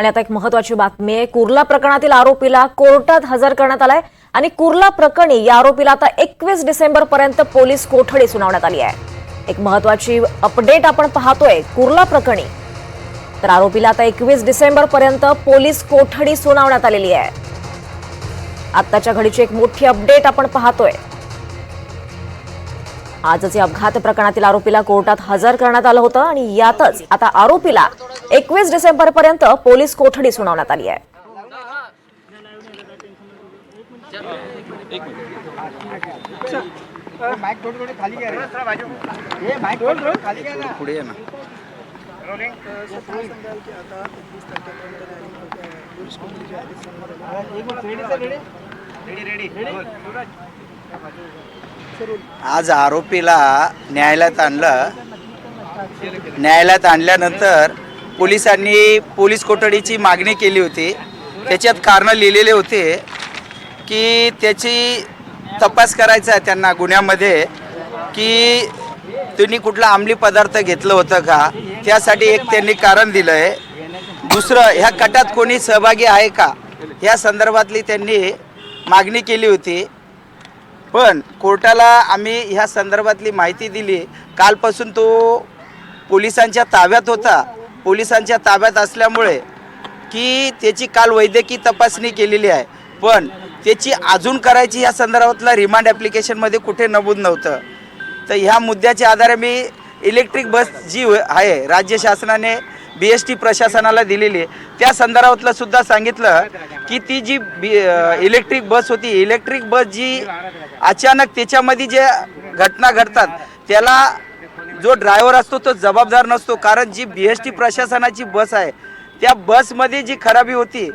आणि आता एक महत्वाची बातमी आहे. कुर्ला प्रकरणातील आरोपीला कोर्टात हजर करण्यात आलाय. आणि कुर्ला प्रकरणी या आरोपीला आता एकवीस डिसेंबर पर्यंत पोलीस कोठडी सुनावण्यात आली आहे. एक महत्वाची अपडेट आपण पाहतोय कुर्ला प्रकरणी. तर आरोपीला आता एकवीस डिसेंबर पर्यंत पोलीस कोठडी सुनावण्यात आलेली आहे. आत्ताच्या घडीची एक मोठी अपडेट आपण पाहतोय. आजच या अपघात प्रकरणातील आरोपीला कोर्टात हजर करण्यात आलं होतं आणि यातच आता आरोपीला एकवीस डिसेंबर पर्यंत पोलीस कोठडी सुनावण्यात आली आहे. आज आरोपीला न्यायालयात आणलं. न्यायालयात आणल्यानंतर पोलिसांनी पोलीस कोठडीची मागणी केली होती. त्याच्यात कारणं लिहिलेले होते की त्याची तपास करायचा आहे त्यांना गुन्ह्यामध्ये की त्यांनी कुठला अंमली पदार्थ घेतलं होतं का? त्यासाठी एक त्यांनी कारण दिलं आहे दुसरं ह्या कटात कोणी सहभागी आहे का? या संदर्भातली त्यांनी मागणी केली होती. पण कोर्टाला आम्ही ह्या संदर्भातली माहिती दिली. कालपासून तो पोलिसांच्या ताब्यात होता. पोलिसांच्या ताब्यात असल्यामुळे की त्याची काल वैद्यकीय तपासणी केलेली आहे. पण त्याची अजून करायची या संदर्भातला रिमांड ॲप्लिकेशनमध्ये कुठे नमूद नव्हतं. तर ह्या मुद्द्याच्या आधारे मी इलेक्ट्रिक बस जी आहे राज्य शासनाने बी एस टी प्रशासनाला दिलेली आहे त्या संदर्भातलं सुद्धा सांगितलं की ती जी बी इलेक्ट्रिक बस होती इलेक्ट्रिक बस जी अचानक त्याच्यामध्ये जे घटना घडतात त्याला जो ड्रायव्हर असतो तो जबाबदार नसतो. कारण जी बी एस टी प्रशासनाची बस आहे त्या बसमध्ये जी खराबी होती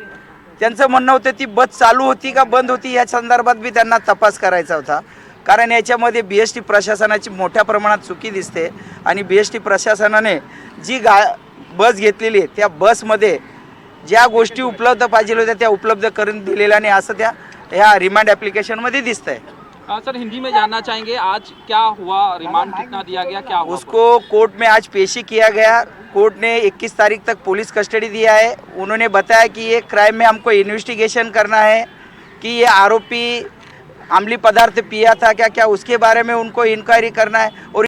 त्यांचं म्हणणं होतं ती बस चालू होती का बंद होती या संदर्भात बी त्यांना तपास करायचा होता. कारण याच्यामध्ये बी एस टी प्रशासनाची मोठ्या प्रमाणात चुकी दिसते आणि बी एस टी प्रशासनाने जी गा बस घेतलेली आहे त्या बसमध्ये ज्या गोष्टी उपलब्ध पाहिजे होत्या त्या उपलब्ध करून दिलेल्या नाही असं त्या ह्या रिमांड ॲप्लिकेशनमध्ये दिसतं आहे हाँ, सर हिंदी में जानना चाहेंगे आज क्या हुआ? रिमांड कितना दिया गया? क्या हुआ? उसको कोर्ट में आज पेशी किया गया। कोर्ट ने 21 तारीख तक पुलिस कस्टडी दिया है। उन्होंने बताया कि ये क्राइम में हमको इन्वेस्टिगेशन करना है कि ये आरोपी अमली पदार्थ पिया था क्या क्या उसके बारे में उनको इंक्वायरी करना है। और